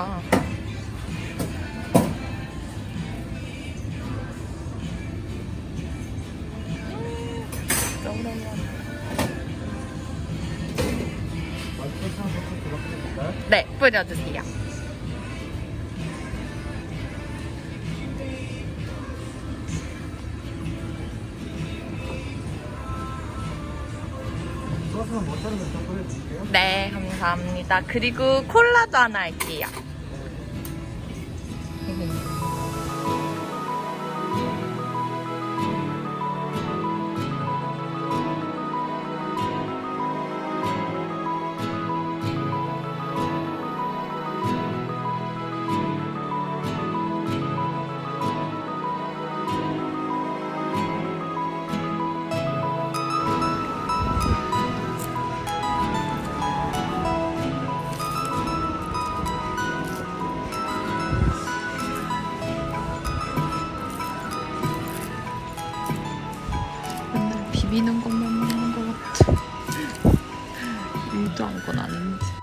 오랜만에. 네, 뿌려주세요. 뿌려드릴게요. 네, 감사합니다. 그리고 콜라도 하나 할게요. 비비는 것만 먹는 것 같아. 일도 한 건 아닌데.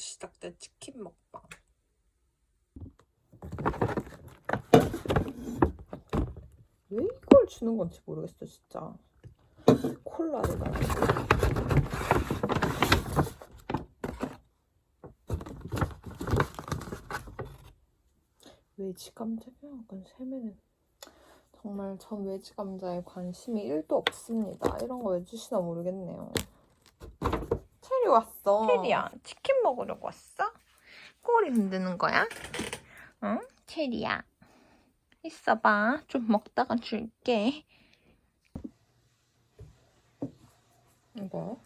시작된 치킨 먹방 왜 이걸 주는 건지 모르겠어 진짜 콜라를 외지 감자면 약간 세매는 정말 전 외지 감자에 관심이 1도 없습니다. 이런 거 왜 주시나 모르겠네요. 왔어. 체리야, 치킨 먹으려고 왔어? 꼬리 흔드는 거야? 응? 체리야. 있어봐. 좀 먹다가 줄게. 이거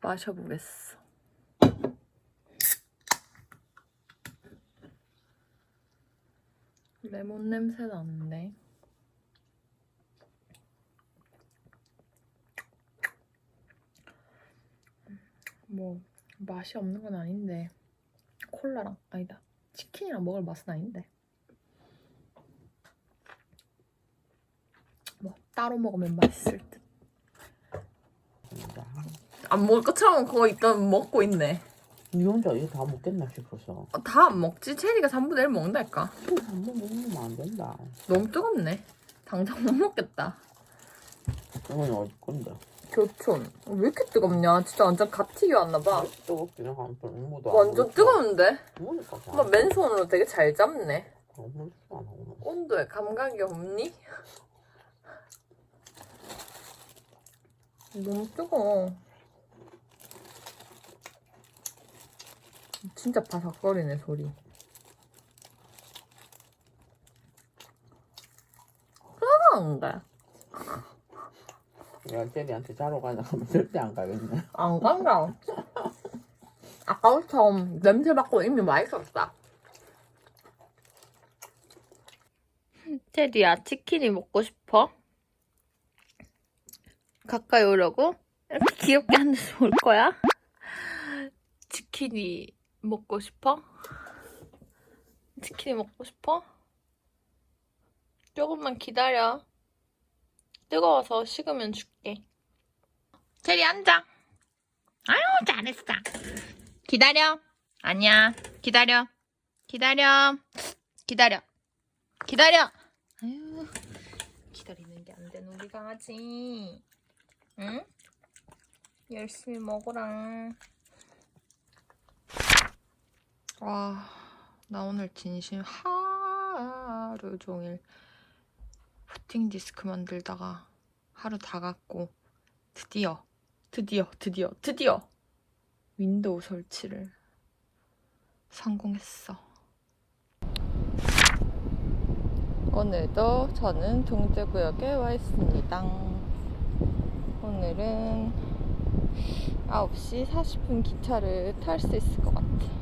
마셔보겠어. 레몬 냄새 나는데. 뭐 맛이 없는 건 아닌데 콜라랑 아니다 치킨이랑 먹을 맛은 아닌데 뭐 따로 먹으면 맛있을 듯. 안 먹을 것처럼 그거 일단 먹고 있네. 니 혼자 이거 다 먹겠나 싶어서 다안 먹지? 체리가 3분의 1 먹는다니까. 한번 먹으면 안 된다 너무 뜨겁네. 당장 못 먹겠다. 이건 어디 건데 교촌. 왜 이렇게 뜨겁냐? 진짜 완전 갓 튀겨왔나봐. 뜨겁기는 한 별무도 완전 뜨거운데? 엄마 맨손으로 되게 잘 잡네. 온도에 감각이 없니? 너무 뜨거워. 진짜 바삭거리네, 소리. 뜨거운데? 내가 쟤리한테 자러 가자 하면 절대 안 가겠네 안 간다. 아까부터 냄새 맡고 이미 맛있었다. 테디야, 치킨이 먹고 싶어? 가까이 오려고? 이렇게 귀엽게 앉아서 올 거야? 치킨이 먹고 싶어? 치킨이 먹고 싶어? 조금만 기다려. 뜨거워서 식으면 줄게. 체리 앉아. 아유, 잘했어. 기다려. 아니야. 기다려. 기다려. 기다려. 기다려. 아유, 기다리는 게안 되는 우리 강아지. 응? 열심히 먹어라. 와, 나 오늘 진심 하루 종일 푸팅 디스크 만들다가 하루 다 갔고 드디어 드디어 드디어 드디어 윈도우 설치를 성공했어. 오늘도 저는 동제구역에 와 있습니다. 오늘은 9시 40분 기차를 탈 수 있을 것 같아.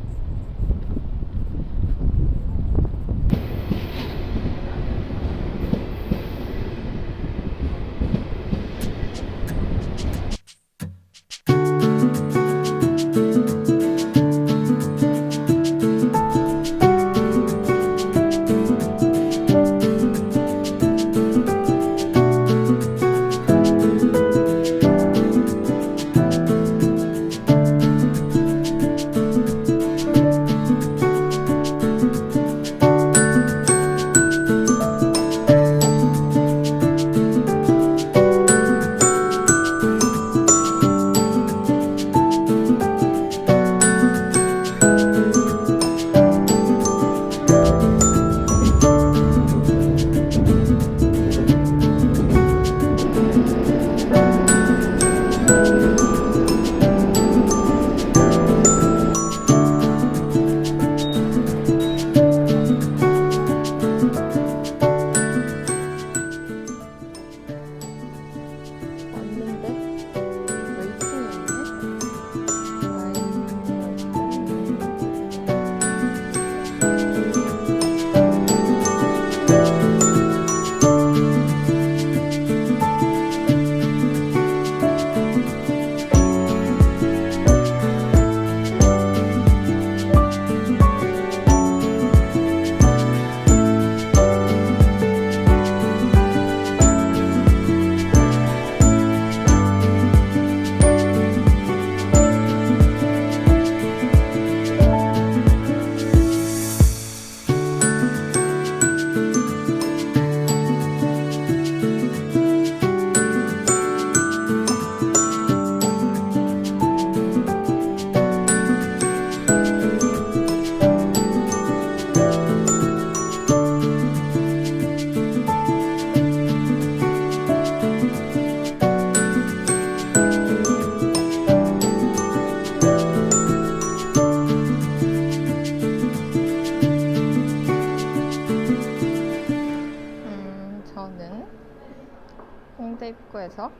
입구에서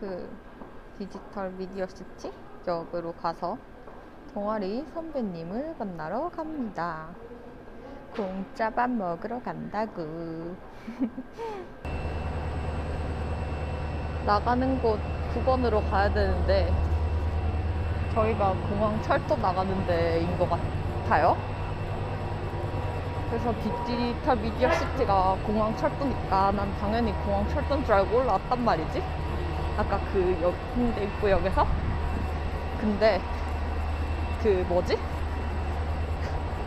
그 디지털 미디어 시티 역으로 가서 동아리 선배님을 만나러 갑니다. 공짜 밥 먹으러 간다고. 나가는 곳 9번으로 가야 되는데 저희가 공항 철도 나가는 데인 것 같아요. 그래서 디지털 미디어 시티가 공항 철도니까 난 당연히 공항 철도인 줄 알고 올라왔단 말이지. 아까 그 역, 홍대 입구역에서. 근데 그 뭐지?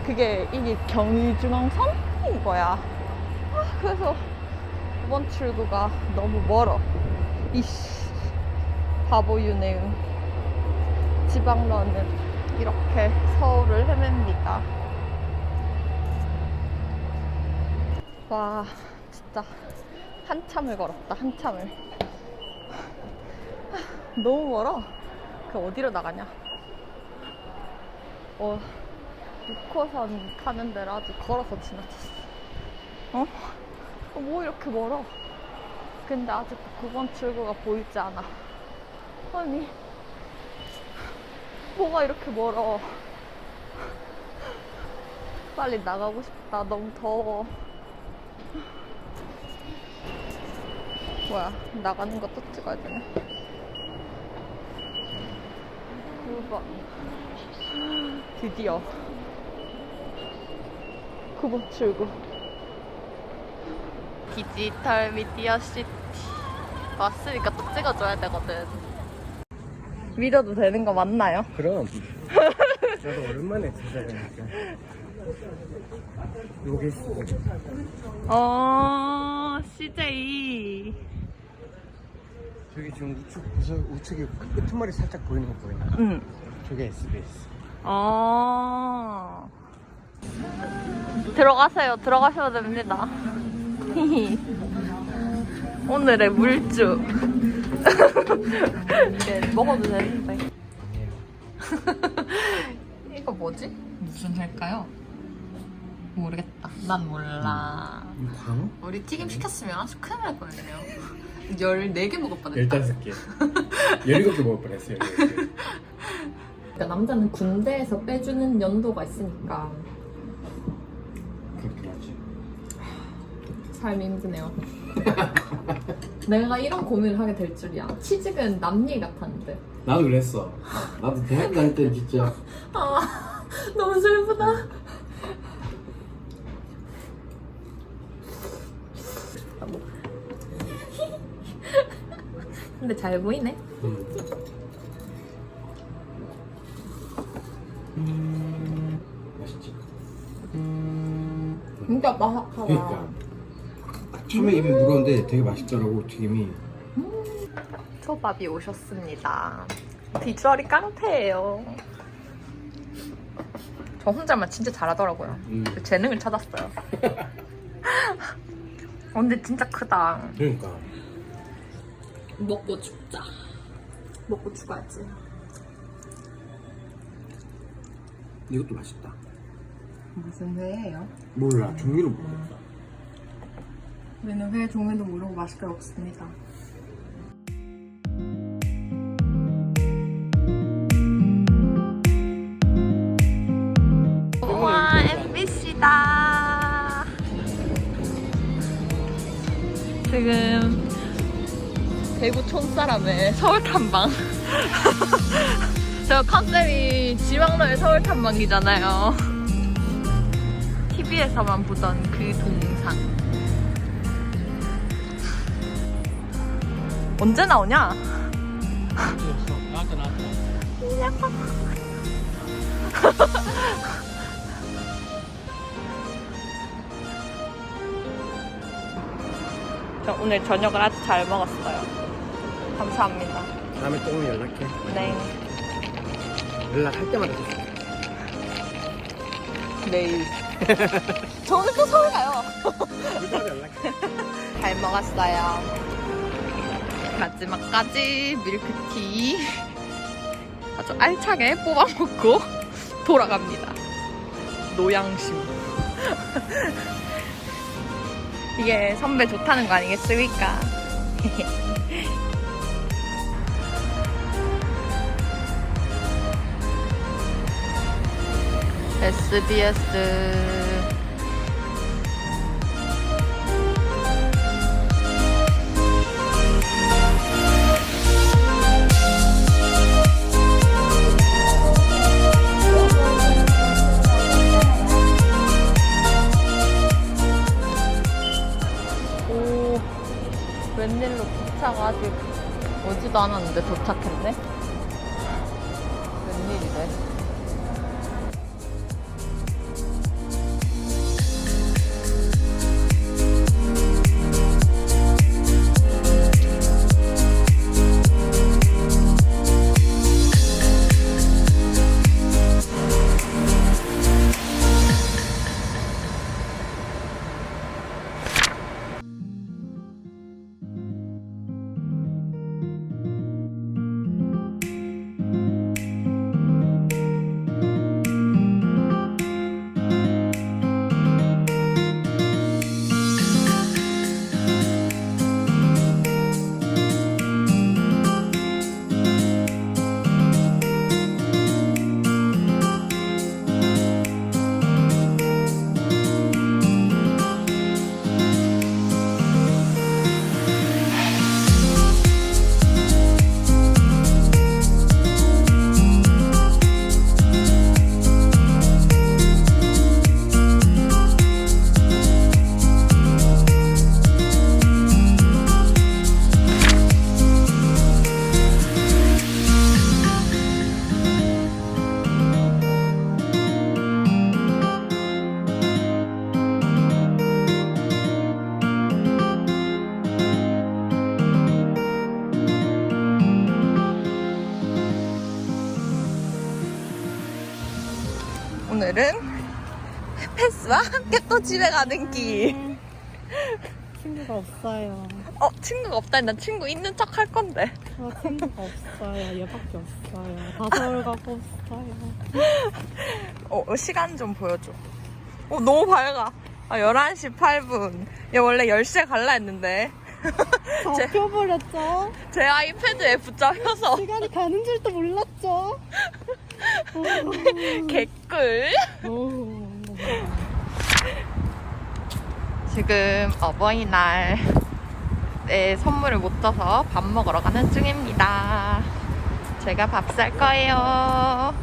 그게 이게 경의중앙선인 거야. 아, 그래서 이번 출구가 너무 멀어. 이씨 바보 유네음 지방러는 이렇게 서울을 헤맵니다. 와 진짜 한참을 걸었다 한참을. 하, 너무 멀어. 그 어디로 나가냐? 어 6호선 가는 데를 아주 걸어서 지나쳤어. 어? 어, 뭐 이렇게 멀어? 근데 아직도 9번 출구가 보이지 않아. 아니 뭐가 이렇게 멀어? 빨리 나가고 싶다. 너무 더워 뭐야 나가는 것도 찍어야 되네. 9번 드디어. 9번 출구. 디지털 미디어 시티. 왔으니까 또 찍어줘야 되거든. 믿어도 되는 거 맞나요? 그럼. 저도 오랜만에 찾아가니까. 요게 있어. 어 CJ 저기 지금 우측 구석 우측에 그 끄트머리 살짝 보이는 거 보이나? 응 저게 SBS. 아. 들어가세요. 들어가셔도 됩니다. 오늘의 물주. 네, 먹어도 되는데. 이거 뭐지? 무슨 살까요? 모르겠다. 난 몰라. 광어? 우리 튀김 시켰으면 아주 큰일 날 뻔했네요. 14개 먹을 뻔했다. 열다섯 개. 열일곱 개 먹을 뻔했어요. 열일곱 개. 그러니까 남자는 군대에서 빼주는 연도가 있으니까 그렇긴 하지. 삶이 힘드네요. 내가 이런 고민을 하게 될 줄이야. 취직은 남일 같았는데. 나도 그랬어. 나도 대학 다닐 때 진짜 아, 너무 슬프다. 근데 잘 보이네. 맛있지. 진짜 바삭하다. 그러니까 처음에 입이 무거운데 되게 맛있더라고 튀김이. 초밥이 오셨습니다. 비주얼이 깡패예요. 저 혼자만 진짜 잘하더라고요. 음. 그 재능을 찾았어요. 어, 근데 진짜 크다. 그러니까 먹고 죽자. 먹고 죽어야지. 이것도 맛있다. 무슨 회예요? 몰라 종류를 모르겠다. 우리는 회 종류도 모르고 맛있게 먹습니다. 지금 대구 촌사람의 서울 탐방. 저 컨셉이 지방로의 서울 탐방이잖아요. TV에서만 보던 그 동상. 언제 나오냐? 나왔다 나왔다. 오늘 저녁을 아주 잘 먹었어요. 감사합니다. 다음에 또 오면 연락해. 네. 연락할 때마다 줬어. 내일. 저 오늘 또 서울 가요. 그다음에 연락해. 잘 먹었어요. 마지막까지 밀크티 아주 알차게 뽑아 먹고 돌아갑니다. 노양심. 이게 선배 좋다는 거 아니겠습니까? SBS 차가 아직 오지도 않았는데 도착했네? 집에 가는 길. 친구가 없어요. 어, 친구가 없다니 난 친구 있는 척 할 건데. 저 친구가 없어요. 얘밖에 없어요. 다 서울 가고 있어요. 어, 어, 시간 좀 보여줘. 어, 너무 밝아. 아, 11시 8분. 얘 원래 10시에 갈라 했는데. 제- 잡혀버렸죠? 제 아이패드에 붙잡혀서 시간이 가는 줄도 몰랐죠? 개꿀. 오. 지금 어버이날 내 선물을 못 줘서 밥 먹으러 가는 중입니다. 제가 밥 살 거예요.